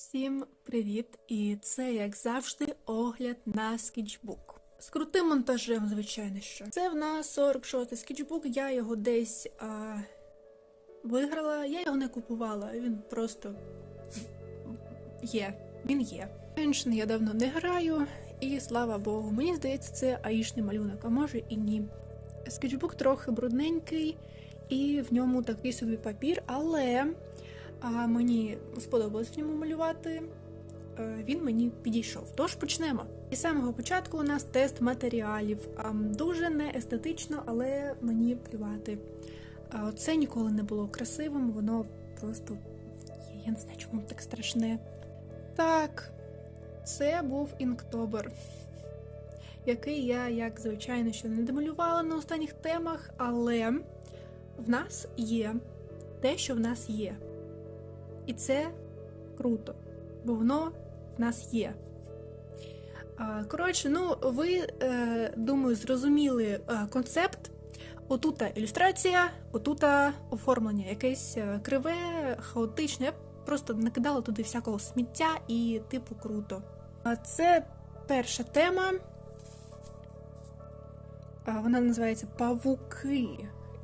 Всім привіт! І це, як завжди, огляд на скетчбук. З крутим монтажем, звичайно що. Це в нас 46-й скетчбук, я його десь а, виграла, я його не купувала, він просто є. Він є. Інший я давно не граю, і слава Богу, мені здається, це аїшний малюнок, а може і ні. Скетчбук трохи брудненький, і в ньому такий собі папір, але а, мені сподобалось в ньому малювати. Е, Він мені підійшов. Тож почнемо. І з самого початку у нас тест матеріалів. Дуже не естетично, але мені плювати. Це ніколи не було красивим, воно просто. Я не знаю, чому так страшне. Так, це був інктобер, який я, як звичайно, ще не домалювала на останніх темах, але в нас є те, що в нас є. І це круто, бо воно в нас є. Коротше, ну ви, е, думаю, зрозуміли е, концепт. Отута ілюстрація, отута оформлення, якесь е, криве, хаотичне. Я просто накидала туди всякого сміття і типу круто. Це перша тема. Вона називається Павуки.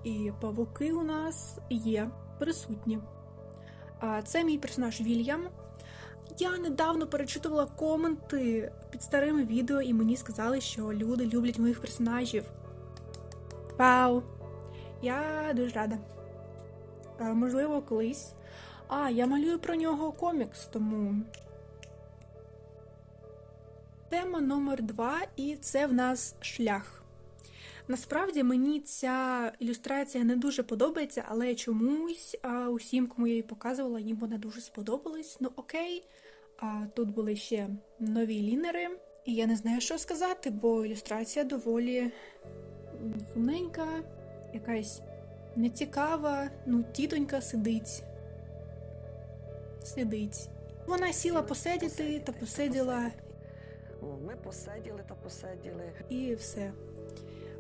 І павуки у нас є присутні. Це мій персонаж Вільям. Я недавно перечитувала коменти під старими відео, і мені сказали, що люди люблять моїх персонажів. Вау! Я дуже рада. Можливо, колись. А, я малюю про нього комікс, тому. Тема номер два, і це в нас шлях. Насправді мені ця ілюстрація не дуже подобається, але чомусь а, усім, кому я її показувала, їм вона дуже сподобалась. Ну окей. А тут були ще нові лінери, і я не знаю, що сказати, бо ілюстрація доволі сумненька, якась нецікава. Ну, тітонька сидить. Сидить. Вона сіла посидіти та посиділа, Ми посиділи та посиділи. і все.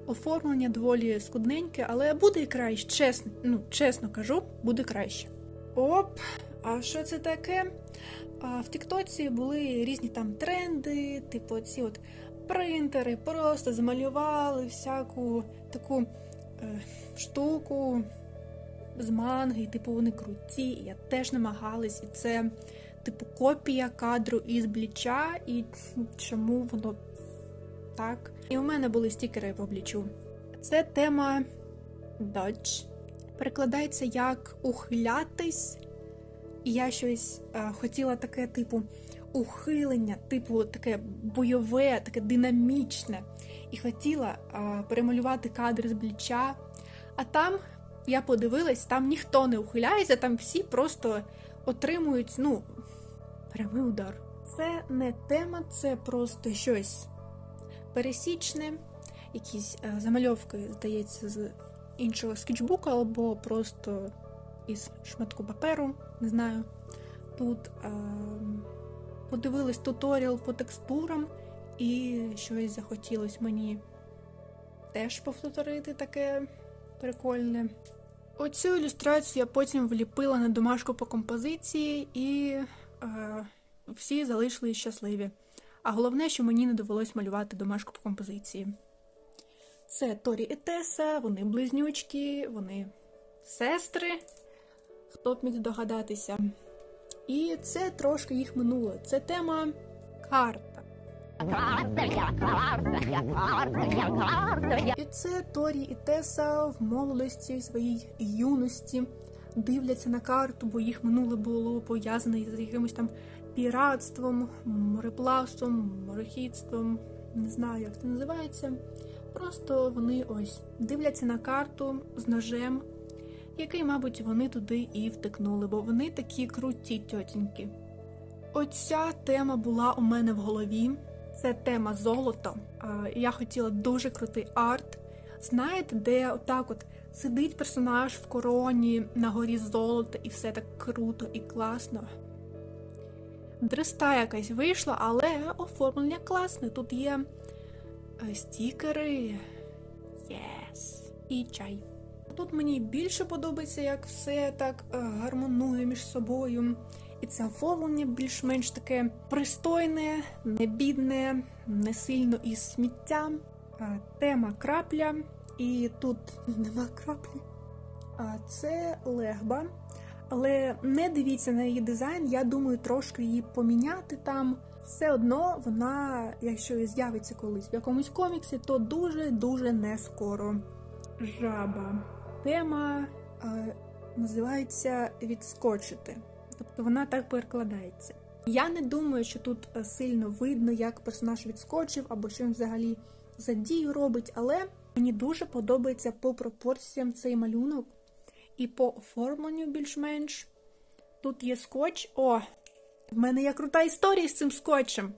Оформлення доволі скудненьке, але буде і краще. Чесно, ну, чесно кажу, буде краще. Оп, а що це таке? А, в Тіктоці були різні там тренди, типу ці от принтери, просто замалювали всяку таку е, штуку з манги, типу вони круті. І я теж намагалась, і це, типу, копія кадру із бліча, і чому воно так. І у мене були стікери в облічу. Це тема Dodge. Перекладається як ухилятись. І я щось е, хотіла таке, типу, ухилення, типу, таке бойове, таке динамічне. І хотіла е, перемалювати кадр з бліча. А там я подивилась, там ніхто не ухиляється, там всі просто отримують, ну, прямий удар. Це не тема, це просто щось пересічне, якісь е, замальовки, здається, з іншого скетчбука, або просто із шматку паперу, не знаю. Тут е, подивились туторіал по текстурам, і щось захотілось мені теж повторити таке прикольне. Оцю ілюстрацію я потім вліпила на домашку по композиції, і е, всі залишили щасливі. А головне, що мені не довелось малювати домашку по композиції. Це Торі і Теса, вони близнючки, вони сестри, хто б міг здогадатися. І це трошки їх минуле. Це тема карта. І це Торі і Теса в молодості, своїй юності дивляться на карту, бо їх минуле було пов'язане з якимось там піратством, мореплавством, морехідством, не знаю, як це називається. Просто вони ось дивляться на карту з ножем, який, мабуть, вони туди і втикнули, бо вони такі круті тьотіньки. Оця тема була у мене в голові. Це тема золото. Я хотіла дуже крутий арт. Знаєте, де отак от сидить персонаж в короні на горі золота, і все так круто і класно. Дреста якась вийшла, але оформлення класне. Тут є е, стікери. Єс! І чай. Тут мені більше подобається, як все так е, гармонує між собою. І це оформлення більш-менш таке пристойне, не бідне, не сильно із сміттям. Тема крапля, і тут нема краплі. А це легба. Але не дивіться на її дизайн, я думаю, трошки її поміняти там. Все одно вона, якщо і з'явиться колись в якомусь коміксі, то дуже-дуже не скоро. Жаба. Тема е, називається відскочити. Тобто вона так перекладається. Я не думаю, що тут е, сильно видно, як персонаж відскочив або що він взагалі за дію робить, але мені дуже подобається по пропорціям цей малюнок і по оформленню більш-менш. Тут є скотч. О! В мене є крута історія з цим скотчем.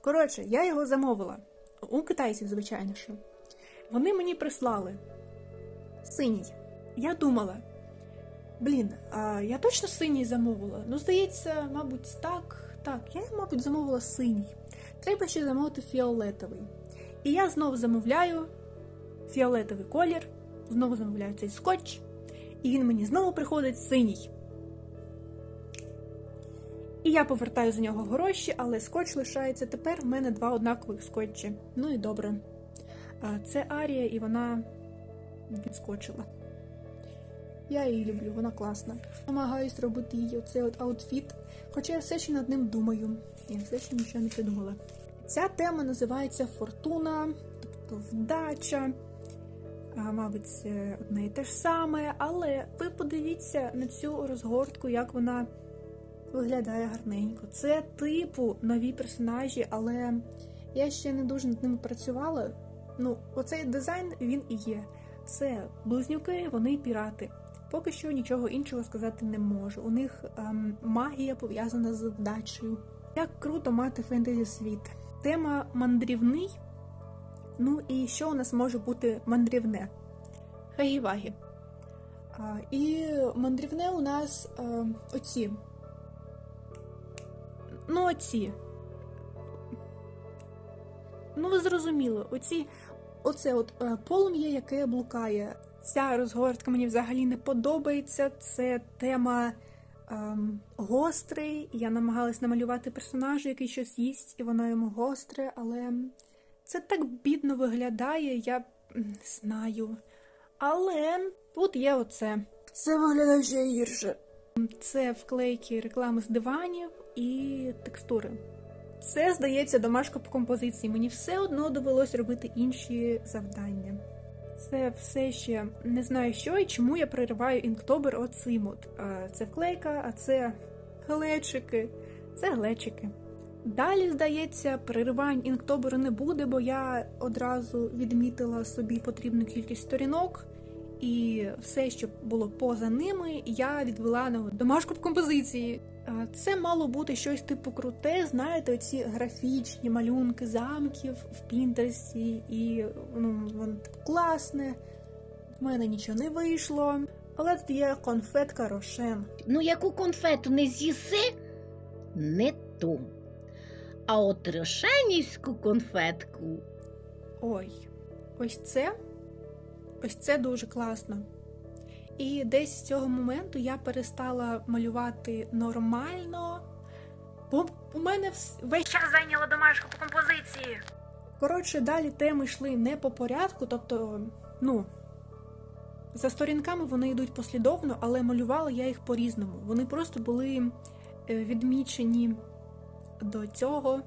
Коротше, я його замовила. У китайців, звичайно що. Вони мені прислали синій. Я думала, блін, а я точно синій замовила? Ну, здається, мабуть, так. Так, я, мабуть, замовила синій. Треба ще замовити фіолетовий. І я знову замовляю фіолетовий колір, знову замовляю цей скотч, і він мені знову приходить синій. І я повертаю за нього гроші, але скотч лишається. Тепер в мене два однакових скотчі. Ну і добре. Це Арія, і вона відскочила. Я її люблю, вона класна. Намагаюсь робити її оцей от аутфіт, хоча я все ще над ним думаю. Я все ще нічого не придумала. Ця тема називається Фортуна, тобто вдача. Мабуть, одне і те ж саме, але ви подивіться на цю розгортку, як вона виглядає гарненько. Це типу нові персонажі, але я ще не дуже над ними працювала. Ну, оцей дизайн він і є. Це близнюки, вони пірати. Поки що нічого іншого сказати не можу. У них ем, магія пов'язана з вдачею. Як круто мати фентезі світ. Тема мандрівний. Ну і що у нас може бути мандрівне? Хагівагі. А, і мандрівне у нас е, оці. Ну, оці. Ну, ви зрозуміли, оці, оце от е, полум'я, яке блукає. Ця розгортка мені взагалі не подобається. Це тема ем, гострий. Я намагалась намалювати персонажа, який щось їсть, і воно йому гостре, але це так бідно виглядає, я не знаю. Але тут є оце. Це виглядає ще гірше. Це вклейки реклами з диванів і текстури. Це, здається, домашка по композиції. Мені все одно довелось робити інші завдання. Це все ще не знаю що і чому я перериваю інктобер оцим от. Е, Це вклейка, а це глечики. Це глечики. Далі, здається, переривань інктоберу не буде, бо я одразу відмітила собі потрібну кількість сторінок, і все, що було поза ними, я відвела на домашку в композиції. Це мало бути щось типу круте, знаєте, оці графічні малюнки замків в Пінтерсі, і ну, воно класне. В мене нічого не вийшло. Але тут є конфетка Рошен. Ну, яку конфету не з'їси, не ту. А от рошенівську конфетку Ой, ось це. Ось це дуже класно. І десь з цього моменту я перестала малювати нормально, бо у мене весь час зайняла домашку по композиції. Коротше, далі теми йшли не по порядку, тобто, ну, за сторінками вони йдуть послідовно, але малювала я їх по-різному. Вони просто були е, відмічені до цього,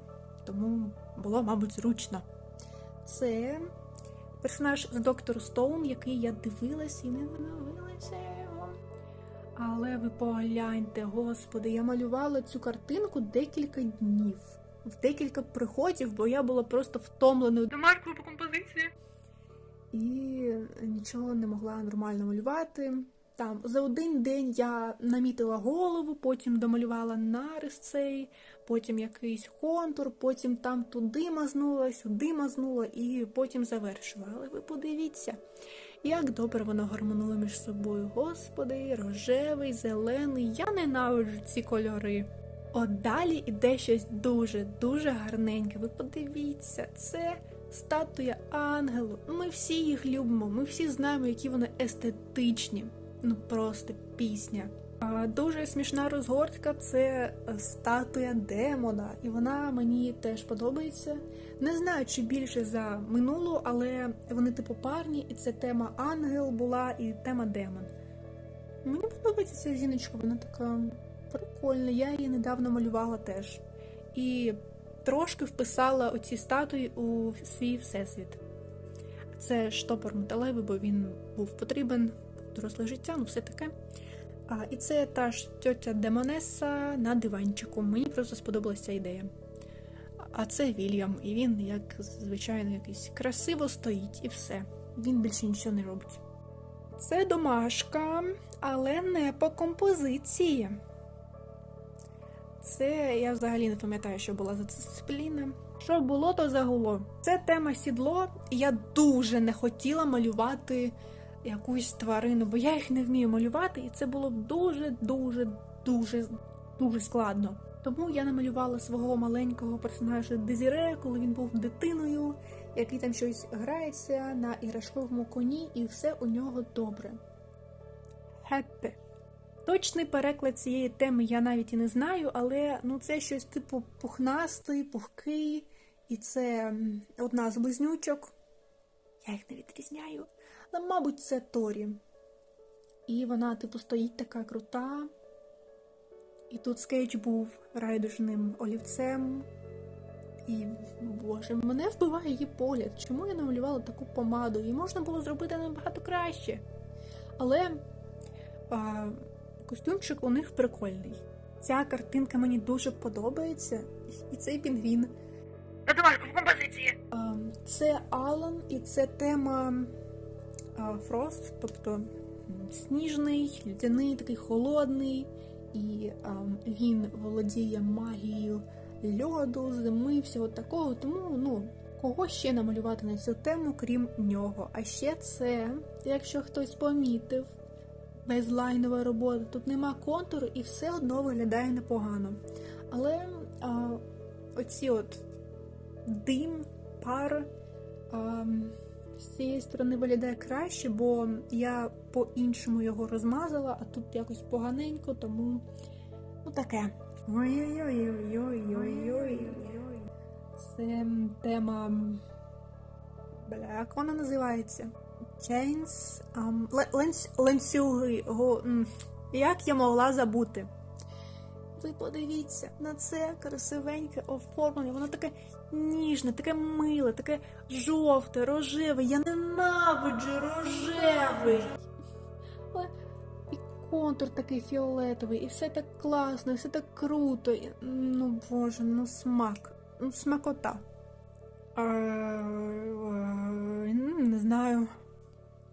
тому було, мабуть, зручно. Це персонаж з Доктор Стоун, який я дивилась і не дивилася його. Але ви погляньте, господи, я малювала цю картинку декілька днів, в декілька приходів, бо я була просто втомленою домашкою по композиції. І нічого не могла нормально малювати. Там за один день я намітила голову, потім домалювала нарис цей, потім якийсь контур, потім там туди мазнула, сюди мазнула і потім завершила. Але ви подивіться, як добре воно гармонує між собою. Господи, рожевий, зелений. Я ненавиджу ці кольори. От далі іде щось дуже-дуже гарненьке. Ви подивіться, це статуя ангелу. Ми всі їх любимо, ми всі знаємо, які вони естетичні. Ну просто пісня. Дуже смішна розгортка це статуя демона, і вона мені теж подобається. Не знаю, чи більше за минулу, але вони типу парні, і це тема ангел була, і тема демон. Мені подобається ця жіночка, вона така прикольна. Я її недавно малювала теж. І трошки вписала оці статуї у свій всесвіт. Це штопор металевий, бо він був потрібен, доросле життя, ну все таке. А, і це та ж тьотя Демонеса на диванчику. Мені просто сподобалася ця ідея. А це Вільям, і він, як звичайно, якийсь красиво стоїть і все. Він більше нічого не робить. Це домашка, але не по композиції. Це я взагалі не пам'ятаю, що була за дисципліна. Що було, то загуло. Це тема сідло, і я дуже не хотіла малювати якусь тварину, бо я їх не вмію малювати, і це було дуже, дуже, дуже, складно. Тому я намалювала свого маленького персонажа Дезіре, коли він був дитиною, який там щось грається на іграшковому коні, і все у нього добре. Happy. Точний переклад цієї теми я навіть і не знаю, але ну це щось типу пухнастий, пухкий, і це одна з близнючок. Я їх не відрізняю. Але, мабуть, це Торі. І вона, типу, стоїть така крута. І тут скетч був райдужним олівцем. І, боже, мене вбиває її погляд. Чому я намалювала таку помаду? Її можна було зробити набагато краще. Але а, костюмчик у них прикольний. Ця картинка мені дуже подобається. І цей пінгвін. Композиції. Це Алан, і це тема Фрост, тобто сніжний, льдяний, такий холодний, і він володіє магією льоду, зими, всього такого. Тому, ну, кого ще намалювати на цю тему, крім нього? А ще це, якщо хтось помітив, безлайнова робота. Тут нема контуру і все одно виглядає непогано. Але а, оці от дим, пар а, з цієї сторони виглядає краще, бо я по-іншому його розмазала, а тут якось поганенько, тому ну таке. Ой-ой-ой-ой-ой-ой-ой. Це тема. Бля, як вона називається? Ланцюги. Го, як я могла забути? Ви подивіться на це красивеньке оформлення. Воно таке ніжне, таке миле, таке жовте, рожеве. Я ненавиджу рожевий. Але і контур такий фіолетовий, і все так класно, і все так круто. І, ну боже, ну смак. Ну, смакота. Е, ну, Не знаю.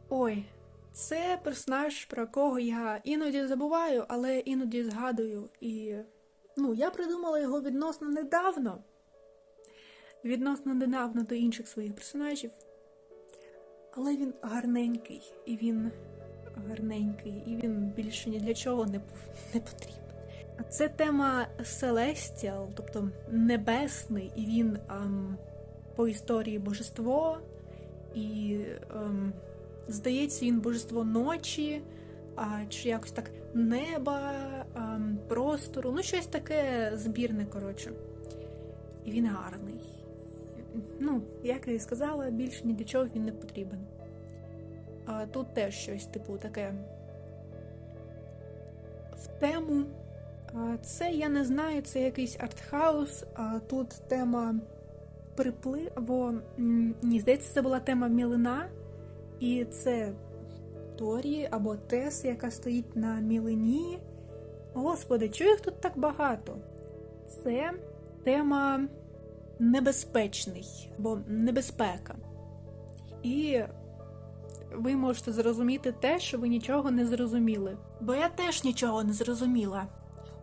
Ой, це персонаж, про кого я іноді забуваю, але іноді згадую. І ну, я придумала його відносно недавно. Відносно недавно до інших своїх персонажів. Але він гарненький, і він гарненький, і він більше ні для чого не, не потрібен. Це тема Celestial, тобто небесний, і він ем, по історії божество, і ем, здається, він божество ночі, а, чи якось так неба, ем, простору, ну щось таке збірне, коротше. І він гарний. Ну, як я і сказала, більше ні для чого він не потрібен. А тут теж щось, типу, таке в тему. Це я не знаю, це якийсь артхаус. Тут тема приплив, або ні, здається, це була тема мілина, і це Торі або Тес, яка стоїть на мілині. Господи, чого їх тут так багато? Це тема небезпечний або небезпека. І ви можете зрозуміти те, що ви нічого не зрозуміли. Бо я теж нічого не зрозуміла.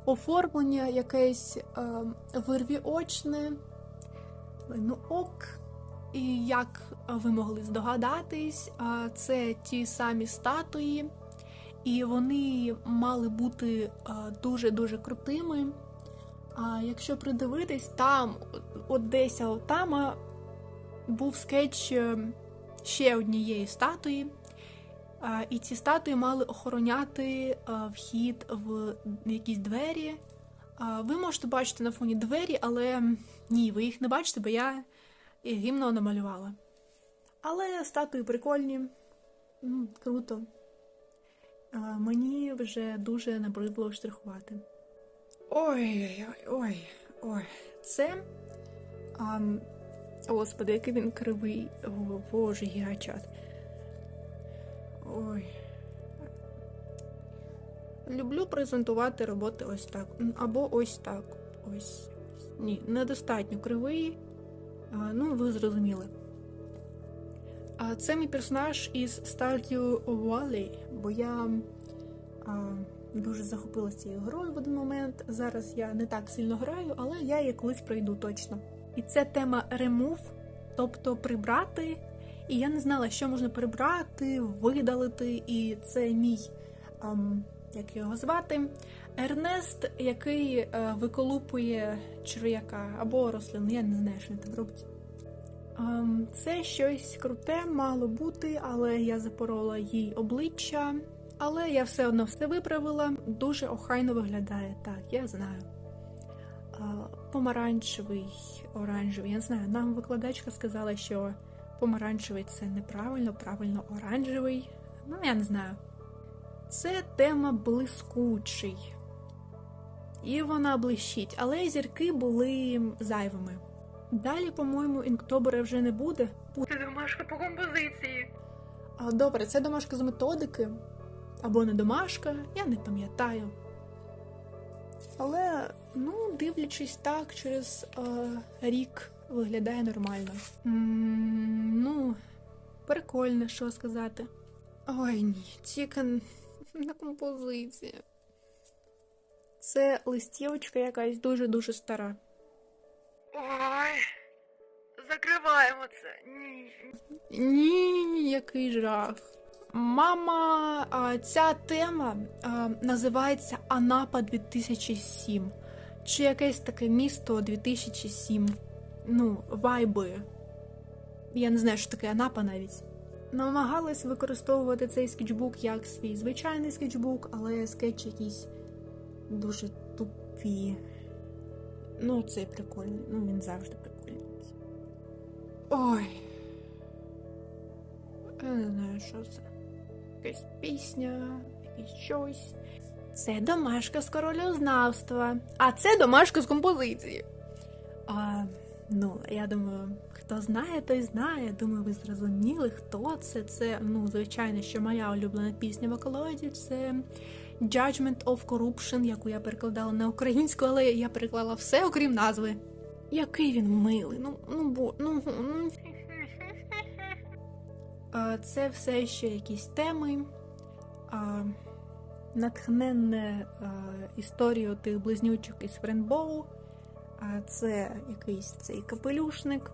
Оформлення якесь е, вирвіочне, ну ок. І як ви могли здогадатись, це ті самі статуї, і вони мали бути дуже-дуже крутими. А якщо придивитись, там, от десь от там а, був скетч е, ще однієї статуї. І ці статуї мали охороняти вхід в якісь двері. Ви можете бачити на фоні двері, але ні, ви їх не бачите, бо я гімно намалювала. Але статуї прикольні, круто. Мені вже дуже набридло штрихувати. Ой, ой, ой, ой. Це. А, господи, який він кривий. О, Боже, гігачат. Ой. Люблю презентувати роботи ось так. Або ось так. Ось. Ні, недостатньо кривий. А, ну, ви зрозуміли. А це мій персонаж із Stardew Valley, бо я а, дуже захопилася цією грою в один момент. Зараз я не так сильно граю, але я її колись пройду точно. І це тема remove, тобто прибрати. І я не знала, що можна прибрати, видалити. І це мій, ам, як його звати, Ернест, який е, виколупує черв'яка або рослину. Я не знаю, що він там робить. Ам, Це щось круте мало бути, але я запорола їй обличчя. Але я все одно все виправила. Дуже охайно виглядає. Так, я знаю. А, Помаранчевий, оранжевий. Я не знаю, нам викладачка сказала, що помаранчевий це неправильно, правильно оранжевий. Ну, я не знаю. Це тема блискучий. І вона блищить, але зірки були зайвими. Далі, по-моєму, інктобера вже не буде. Це домашка по композиції. А, добре, це домашка з методики. Або не домашка, я не пам'ятаю. Але, ну, дивлячись так, через е, рік виглядає нормально. м ну, прикольно, що сказати. Ой, ні, тільки на композиції. Це листівочка якась дуже-дуже стара. Ой. Закриваємо це. Ні. Ні, який жах. Мама, ця тема називається Анапа 2007. Чи якесь таке місто 2007. Ну, вайби. Я не знаю, що таке Анапа навіть. Намагалась використовувати цей скетчбук як свій звичайний скетчбук, але скетчі якісь дуже тупі. Ну, цей прикольний. Ну, він завжди прикольний. Ой. Я не знаю, що це. Якась пісня, якийсь щось. Це домашка з королюзнавства. А це домашка з композиції. А, ну, я думаю, хто знає, той знає. Думаю, ви зрозуміли, хто це. Це, ну, звичайно, що моя улюблена пісня в околоді це Judgment of Corruption, яку я перекладала на українську, але я переклала все, окрім назви. Який він милий. Ну, ну, бо, ну, ну, Це все ще якісь теми, натхненне е, історією тих близнючок із Френбоу. А Це якийсь цей капелюшник,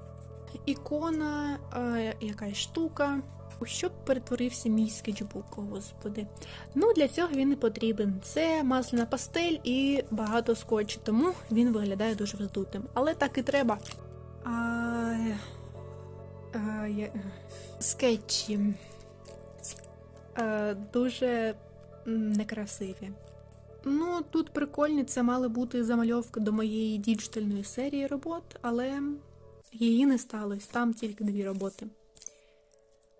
ікона, е, якась штука. У що б перетворився мій скетчбук, господи. Ну, для цього він не потрібен. Це масляна пастель і багато скотчу, тому він виглядає дуже вздутим. Але так і треба. А, а, я... Скетчі е, дуже некрасиві. Ну, тут прикольні, це мали бути замальовки до моєї діджитальної серії робот, але її не сталося, там тільки дві роботи.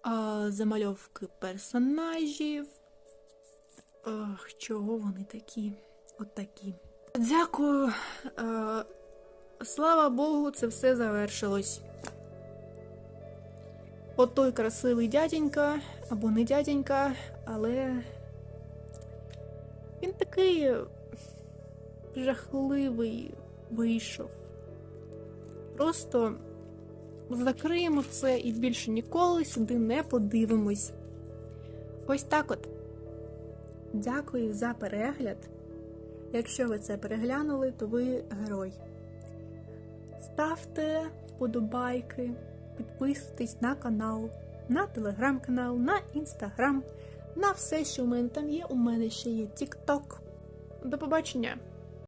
А, замальовки персонажів. Ох, чого вони такі? От такі. Дякую. Е, слава Богу, це все завершилось. От той красивий дяденька, або не дяденька, але він такий жахливий вийшов. Просто закриємо це і більше ніколи сюди не подивимось. Ось так от. Дякую за перегляд. Якщо ви це переглянули, то ви герой. Ставте вподобайки, підписуйтесь на канал, на телеграм-канал, на інстаграм, на все, що у мене там є. У мене ще є TikTok. До побачення!